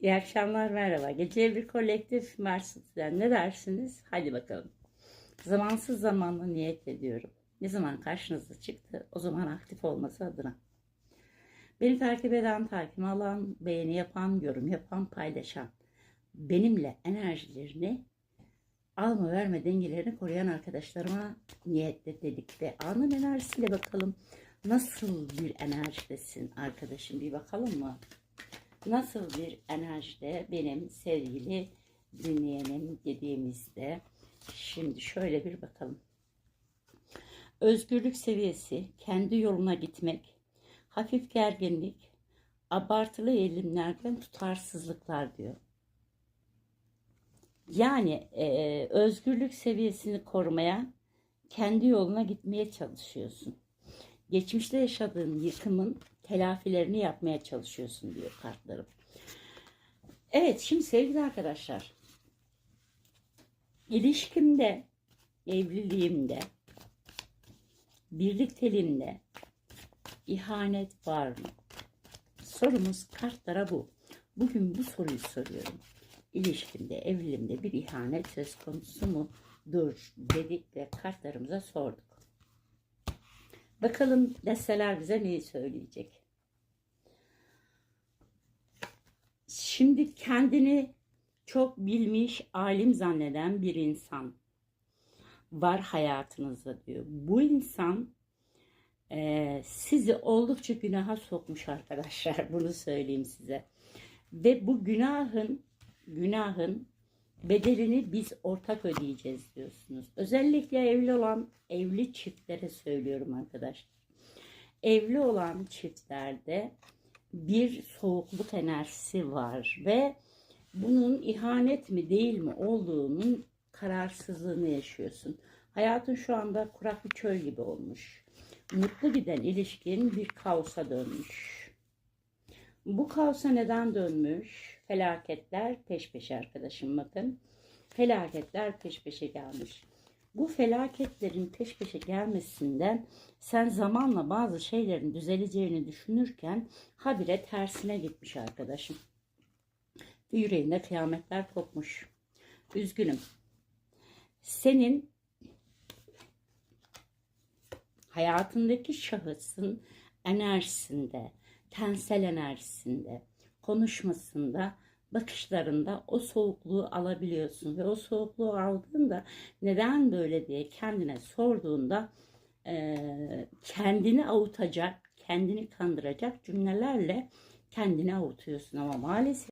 İyi akşamlar, merhaba. Geceye bir kolektif Mars'tan ne dersiniz? Hadi bakalım. Zamansız zamanla niyet ediyorum. Ne zaman karşınıza çıktı, o zaman aktif olması adına. Beni takip eden, takip alan, beğeni yapan, yorum yapan, paylaşan, benimle enerjilerini alma verme dengelerini koruyan arkadaşlarıma niyetle dedik ve anın enerjisiyle bakalım nasıl bir enerjidesin arkadaşım bir bakalım mı? Nasıl bir enerjide benim sevgili dinleyenim dediğimizde şimdi şöyle bir bakalım. Özgürlük seviyesi, kendi yoluna gitmek, hafif gerginlik, abartılı eğilimlerden tutarsızlıklar diyor. Yani e, özgürlük seviyesini korumaya, kendi yoluna gitmeye çalışıyorsun. Geçmişte yaşadığın yıkımın telafilerini yapmaya çalışıyorsun diyor kartlarım. Evet şimdi sevgili arkadaşlar. ilişkimde, evliliğimde, birlikteliğimde ihanet var mı? Sorumuz kartlara bu. Bugün bu soruyu soruyorum. İlişkimde, evliliğimde bir ihanet söz konusu mu? Dur dedik ve kartlarımıza sorduk. Bakalım desteler bize neyi söyleyecek? Şimdi kendini çok bilmiş, alim zanneden bir insan var hayatınızda diyor. Bu insan e, sizi oldukça günaha sokmuş arkadaşlar. Bunu söyleyeyim size. Ve bu günahın günahın bedelini biz ortak ödeyeceğiz diyorsunuz. Özellikle evli olan evli çiftlere söylüyorum arkadaşlar. Evli olan çiftlerde bir soğukluk enerjisi var ve bunun ihanet mi değil mi olduğunun kararsızlığını yaşıyorsun. Hayatın şu anda kurak bir çöl gibi olmuş. Mutlu giden ilişkin bir kaosa dönmüş. Bu kaosa neden dönmüş? Felaketler peş peşe arkadaşım bakın. Felaketler peş peşe gelmiş. Bu felaketlerin peş peşe gelmesinden sen zamanla bazı şeylerin düzeleceğini düşünürken habire tersine gitmiş arkadaşım. Yüreğinde kıyametler kopmuş. Üzgünüm. Senin hayatındaki şahısın enerjisinde, tensel enerjisinde, konuşmasında, bakışlarında o soğukluğu alabiliyorsun. Ve o soğukluğu aldığında neden böyle diye kendine sorduğunda e, kendini avutacak, kendini kandıracak cümlelerle kendini avutuyorsun. Ama maalesef